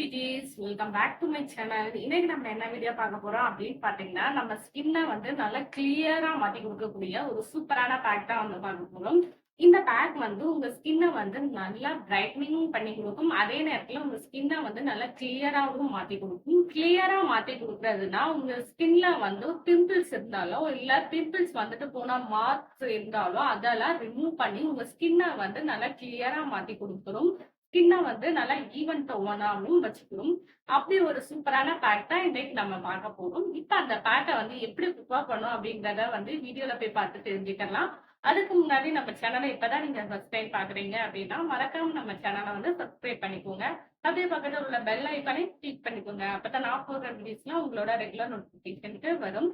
Viji's welcome back to my channel இன்னைக்கு நம்ம என்ன வீடியோ பார்க்க போறோம் அப்படின்னு பாத்தீங்கன்னா நம்ம ஸ்கின்னை வந்து நல்லா கிளியரா மாத்தி கொடுக்கக்கூடிய ஒரு சூப்பரான பேக் தான் வந்து பார்க்க போறோம். இந்த பேக் வந்து உங்க ஸ்கின்னை வந்து நல்லா பிரைட்னிங் பண்ணி கொடுக்கும். அதே நேரத்துல உங்க ஸ்கின்னை வந்து நல்லா கிளியராகவும் மாத்தி கொடுக்கும். கிளியரா மாத்தி கொடுக்கறதுனா உங்க ஸ்கின்ல வந்து பிம்பிள்ஸ் இருந்தாலோ இல்ல பிம்பிள்ஸ் வந்துட்டு போன மார்க்ஸ் இருந்தாலோ அதெல்லாம் ரிமூவ் பண்ணி உங்க ஸ்கின்னை வந்து நல்லா கிளியரா மாத்தி கொடுத்துரும். ஸ்கின்னை வந்து நல்லா ஈவன் டோனாகவும் வச்சுக்கணும். அப்படி ஒரு சூப்பரான பேக் தான் இன்றைக்கு நம்ம பார்க்க போகிறோம் இப்போ அந்த பேக்கை வந்து எப்படி ப்ரிப்பேர் பண்ணும் அப்படிங்கிறத வந்து வீடியோவில் போய் பார்த்து தெரிஞ்சுக்கலாம். அதுக்கு முன்னாடி நம்ம சேனலை இப்பதான் நீங்க ஃபர்ஸ்ட் டைம் பாக்குறீங்க அப்படின்னா மறக்காம நம்ம சேனலை வந்து சப்ஸ்கிரைப் பண்ணிக்கோங்க. அதே பக்கத்தில் உள்ள பெல் ஐக்கானை கிளிக் பண்ணிக்கோங்க. அப்பதான் நான் போடுற வீடியோஸ்லாம் உங்களோட ரெகுலர் நோட்டிபிகேஷனுக்கு வரும்.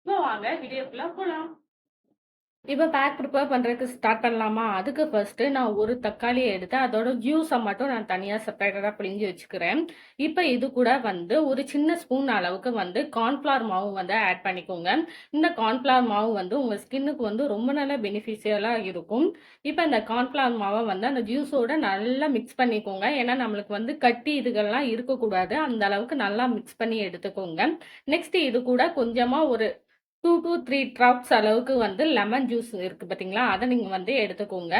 இப்போ வாங்க வீடியோக்குள்ள போலாம். இப்போ பேக் ப்ரிப்பேர் பண்ணுறதுக்கு ஸ்டார்ட் பண்ணலாமா? அதுக்கு ஃபர்ஸ்ட்டு நான் ஒரு தக்காளியை எடுத்து அதோட ஜூஸை மட்டும் நான் தனியாக செப்பரேட்டடாக பிழிஞ்சு வச்சுக்கிறேன். இப்போ இது கூட வந்து ஒரு சின்ன ஸ்பூன் அளவுக்கு வந்து கார்ன்ஃப்ளவர் மாவு வந்து ஆட் பண்ணிக்கோங்க. இந்த கார்ன்ஃப்ளவர் மாவு வந்து உங்கள் ஸ்கின்னுக்கு வந்து ரொம்ப நல்ல பெனிஃபிஷியலாக இருக்கும். இப்போ இந்த கார்ன்ஃப்ளவர் மாவை வந்து அந்த ஜூஸோட நல்லா மிக்ஸ் பண்ணிக்கோங்க. ஏன்னா நம்மளுக்கு வந்து கட்டி இதுகள்லாம் இருக்கக்கூடாது. அந்த அளவுக்கு நல்லா மிக்ஸ் பண்ணி எடுத்துக்கோங்க. நெக்ஸ்ட் இது கூட கொஞ்சமாக ஒரு டூ டூ த்ரீ ட்ராப்ஸ் அளவுக்கு வந்து லெமன் ஜூஸ் இருக்குது பார்த்தீங்களா அதை நீங்கள் வந்து எடுத்துக்கோங்க.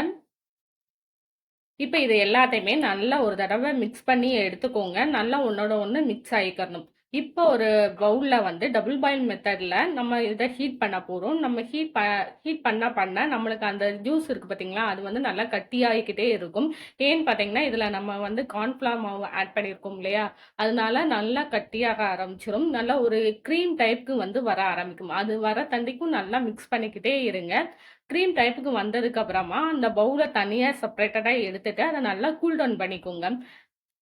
இப்போ இது எல்லாத்தையுமே நல்லா ஒரு தடவை மிக்ஸ் பண்ணி எடுத்துக்கோங்க. நல்லா ஒன்றோட ஒன்று மிக்ஸ் ஆகிக்கணும் இப்போ ஒரு பவுலில் வந்து டபுள் பாயில் மெத்தடில் நம்ம இதை ஹீட் பண்ண போகிறோம் நம்ம ஹீட் ப ஹீட் பண்ண பண்ண நம்மளுக்கு அந்த ஜூஸ் இருக்குது பார்த்தீங்களா அது வந்து நல்லா கட்டியாகிக்கிட்டே இருக்கும். ஏன்னு பார்த்தீங்கன்னா இதில் நம்ம வந்து கார்ன்ஃப்ளவர் மாவு ஆட் பண்ணியிருக்கோம் இல்லையா? அதனால நல்லா கட்டியாக ஆரம்பிச்சிடும் நல்லா ஒரு க்ரீம் டைப்புக்கு வந்து வர ஆரம்பிக்கும். அது வர தண்டிக்கும் நல்லா மிக்ஸ் பண்ணிக்கிட்டே இருங்க. க்ரீம் டைப்புக்கு வந்ததுக்கு அப்புறமா அந்த பவுலை தனியாக செப்பரேட்டடாக எடுத்துட்டு அதை நல்லா கூல் டவுன் பண்ணிக்கோங்க.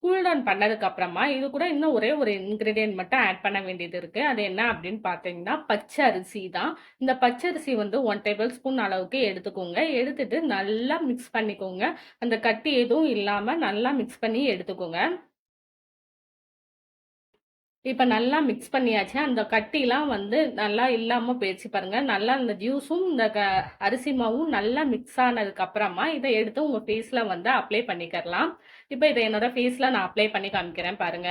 கூல் டவுன் பண்ணதுக்கு அப்புறமா இது கூட இன்னும் ஒரே ஒரு இன்க்ரீடியன்ட் மட்டும் ஆட் பண்ண வேண்டியது இருக்குது அது என்ன அப்படின்னு பார்த்தீங்கன்னா பச்சை அரிசி தான். இந்த பச்சை அரிசி வந்து ஒன் டேபிள் ஸ்பூன் அளவுக்கு எடுத்துக்கோங்க. எடுத்துட்டு நல்லா மிக்ஸ் பண்ணிக்கோங்க. அந்த கட்டி எதுவும் இல்லாமல் நல்லா மிக்ஸ் பண்ணி எடுத்துக்கோங்க. இப்போ நல்லா மிக்ஸ் பண்ணியாச்சு. அந்த கட்டிலாம் வந்து நல்லா இல்லாமல் போயிடுச்சு பாருங்க. நல்லா இந்த ஜூஸும் இந்த க அரிசி மாவும் நல்லா மிக்ஸ் ஆனதுக்கு அப்புறமா இதை எடுத்து உங்கள் ஃபேஸில் வந்து அப்ளை பண்ணிக்கிறலாம். இப்போ இதை என்னோட ஃபேஸில் நான் அப்ளை பண்ணி காமிக்கிறேன் பாருங்க.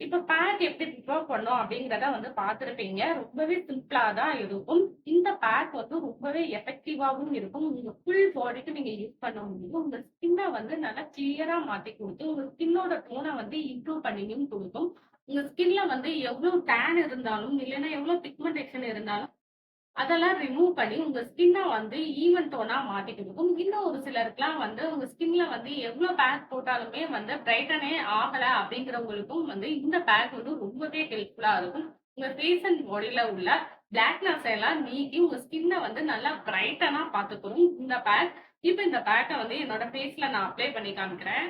இப்போ பேக் எப்படி ப்ரிப்பேர் பண்ணோம் அப்படிங்கிறத வந்து பார்த்துருப்பீங்க. ரொம்பவே சிம்பிளாக தான் இருக்கும். இந்த பேக் வந்து ரொம்பவே எஃபெக்டிவாகவும் இருக்கும். உங்க ஃபுல் பாடிக்கு நீங்க யூஸ் பண்ண முடியும். உங்க ஸ்கின்னை வந்து நல்லா கிளியரா மாத்தி கொடுத்து உங்க ஸ்கின்னோட டோனை வந்து இம்ப்ரூவ் பண்ணியும் கொடுக்கும். உங்க ஸ்கின்ல வந்து எவ்வளவு டேன் இருந்தாலும் இல்லைன்னா எவ்வளவு பிக்மெண்டேஷன் இருந்தாலும் அதெல்லாம் ரிமூவ் பண்ணி உங்க ஸ்கின்னை வந்து ஈவன் டோனா மாத்தி கொடுக்கும் இன்னும் ஒரு சிலருக்குலாம் வந்து உங்க ஸ்கின்ல வந்து எவ்வளவு பேக் போட்டாலுமே வந்து பிரைட்டனே ஆகல அப்படிங்கிறவங்களுக்கும் வந்து இந்த பேக் வந்து ரொம்பவே ஹெல்ப்ஃபுல்லா இருக்கும். உங்க ஃபேஸ் அண்ட் பாடியில உள்ள பிளாக்னஸ் எல்லாம் நீக்கி உங்க ஸ்கின்னை வந்து நல்லா பிரைட்டனா பாத்துக்கிறோம் இந்த பேக் இப்போ இந்த பேக்கை வந்து என்னோட ஃபேஸ்ல நான் அப்ளை பண்ணி காமிக்கிறேன்.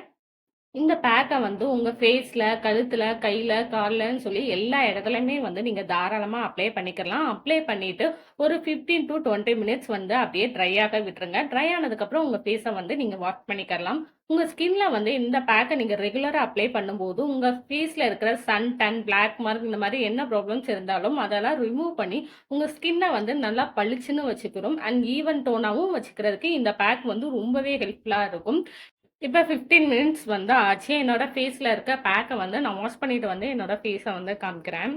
இந்த பேக்கை வந்து உங்கள் ஃபேஸில் கழுத்தில் கையில் கால்லன்னு சொல்லி எல்லா இடத்துலையுமே வந்து நீங்கள் தாராளமாக அப்ளை பண்ணிக்கலாம். அப்ளை பண்ணிவிட்டு ஒரு ஃபிஃப்டீன் டு டுவெண்ட்டி மினிட்ஸ் வந்து அப்படியே ட்ரையாக விட்டுருங்க. ட்ரை ஆனதுக்கப்புறம் உங்கள் ஃபேஸை வந்து நீங்கள் வாஷ் பண்ணிக்கலாம். உங்கள் ஸ்கின்ல வந்து இந்த பேக்கை நீங்கள் ரெகுலராக அப்ளை பண்ணும்போது உங்கள் ஃபேஸில் இருக்கிற சன் டன் பிளாக் மார்க் இந்த மாதிரி என்ன ப்ராப்ளம்ஸ் இருந்தாலும் அதெல்லாம் ரிமூவ் பண்ணி உங்கள் ஸ்கின்னை வந்து நல்லா பளிச்சுன்னு வச்சுக்கிறோம் அண்ட் ஈவன் டோனாகவும் வச்சுக்கிறதுக்கு இந்த பேக் வந்து ரொம்பவே ஹெல்ப்ஃபுல்லாக இருக்கும். இப்போ ஃபிஃப்டீன் மினிட்ஸ் வந்து ஆச்சு. என்னோட ஃபேஸில் இருக்க பேக்கை வந்து நான் வாஷ் பண்ணிட்டு வந்து என்னோட ஃபேஸை வந்து காமிக்கிறேன்.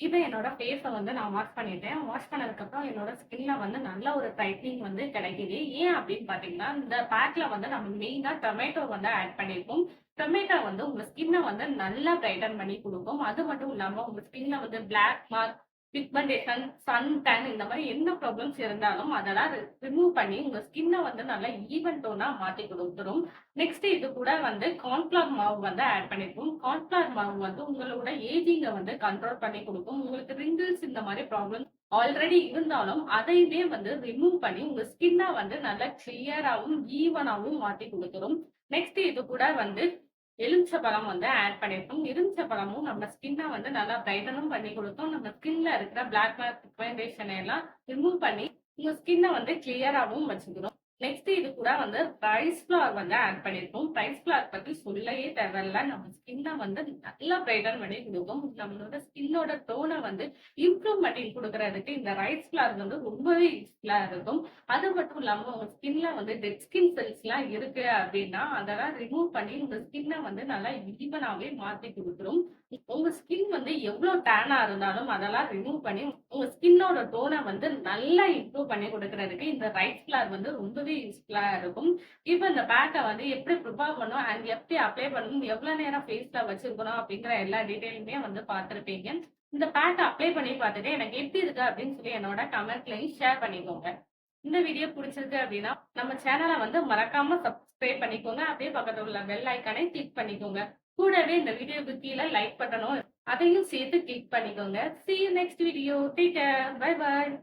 இப்போ என்னோட ஃபேஸை வந்து நான் வாஷ் பண்ணிட்டேன். வாஷ் பண்ணதுக்கப்புறம் என்னோட ஸ்கின்ல வந்து நல்ல ஒரு டைட்னிங் வந்து கிடைக்குது. ஏன் அப்படின்னு பார்த்தீங்கன்னா இந்த பேக்கில் வந்து நம்ம மெயினாக டொமேட்டோ வந்து ஆட் பண்ணியிருக்கோம் டொமேட்டோ வந்து உங்கள் ஸ்கின்னை வந்து நல்லா பிரைட்டன் பண்ணி கொடுக்கும். அது மட்டும் இல்லாமல் உங்கள் ஸ்கின்ல வந்து black mark pigmentation sun tan இந்த மாதிரி என்ன ப்ராப்ளம்ஸ் இருந்தாலும் அதெல்லாம் ரிமூவ் பண்ணி உங்க ஸ்கின்னை வந்து நல்லா ஈவன் டோனா மாத்தி கொடுத்துரும். நெக்ஸ்ட் இது கூட வந்து கார்ன்ஃபிளவர் மாவு வந்து ஆட் பண்ணிருக்கும். கார்ன்ஃபிளவர் மாவு வந்து உங்களோட ஏஜிங்கை வந்து கண்ட்ரோல் பண்ணி கொடுக்கும். உங்களுக்கு ரிங்கிள்ஸ் இந்த மாதிரி ப்ராப்ளம் ஆல்ரெடி இருந்தாலும் அதையுமே வந்து ரிமூவ் பண்ணி உங்க ஸ்கின்னை வந்து நல்லா கிளியராகவும் ஈவனாகவும் மாத்தி கொடுத்துரும். நெக்ஸ்ட் இது கூட வந்து எலுமிச்சை பழம் வந்து ஆட் பண்ணியிருக்கோம் எலுமிச்சை பழமும் நம்ம ஸ்கின்னை வந்து நல்லா பிரைட்டனும் பண்ணி கொடுத்தோம். நம்ம ஸ்கின்ல இருக்கிற பிளாக் பிக்மெண்டேஷன் எல்லாம் ரிமூவ் பண்ணி உங்க ஸ்கின்னை வந்து கிளியராகவும் வச்சுக்கிறோம். நெக்ஸ்ட் இது கூட வந்து ரைஸ் ஃப்ளார் வந்து ஆட் பண்ணியிருக்கோம் ரைஸ் ஃப்ளார் பத்தி சொல்லவே தேவையில்ல. நம்ம ஸ்கின்னை வந்து நல்லா பிரைட்டன் பண்ணி கொடுக்கும். நம்மளோட ஸ்கின்னோட டோனை வந்து இம்ப்ரூவ் பண்ணி கொடுக்கறதுக்கு இந்த ரைஸ் ஃப்ளார் வந்து ரொம்பவே யூஸ்ஃபுல்லா இருக்கும். அது மட்டும் இல்லாம உங்க ஸ்கின்ல வந்து டெட் ஸ்கின் செல்ஸ் எல்லாம் இருக்கு அப்படின்னா அதெல்லாம் ரிமூவ் பண்ணி உங்க ஸ்கின்னை வந்து நல்லா ஈவனாவே மாத்தி கொடுத்துரும். உங்க ஸ்கின் வந்து எவ்வளவு டேனா இருந்தாலும் அதெல்லாம் ரிமூவ் பண்ணி உங்க ஸ்கின்னோட டோனை வந்து நல்லா இம்ப்ரூவ் பண்ணி கொடுக்கறதுக்கு இந்த ரைஸ் ஃபிளார் வந்து ரொம்ப ரொம்பவே யூஸ்ஃபுல்லாக இருக்கும். இப்போ இந்த பேக்கை வந்து எப்படி ப்ரிப்பேர் பண்ணணும் அண்ட் எப்படி அப்ளை பண்ணணும் எவ்வளோ நேரம் ஃபேஸ்ல வச்சிருக்கணும் அப்படிங்கிற எல்லா டீட்டெயிலுமே வந்து பார்த்துருப்பீங்க. இந்த பேக்கை அப்ளை பண்ணி பார்த்துட்டு எனக்கு எப்படி இருக்கு அப்படின்னு சொல்லி என்னோட கமெண்ட்லையும் ஷேர் பண்ணிக்கோங்க. இந்த வீடியோ பிடிச்சிருக்கு அப்படின்னா நம்ம சேனலை வந்து மறக்காம சப்ஸ்கிரைப் பண்ணிக்கோங்க. அப்படியே பக்கத்துல உள்ள பெல் ஐக்கானை கிளிக் பண்ணிக்கோங்க. கூடவே இந்த வீடியோக்கு கீழே லைக் பட்டனும் அதையும் சேர்த்து கிளிக் பண்ணிக்கோங்க. See next video take care bye bye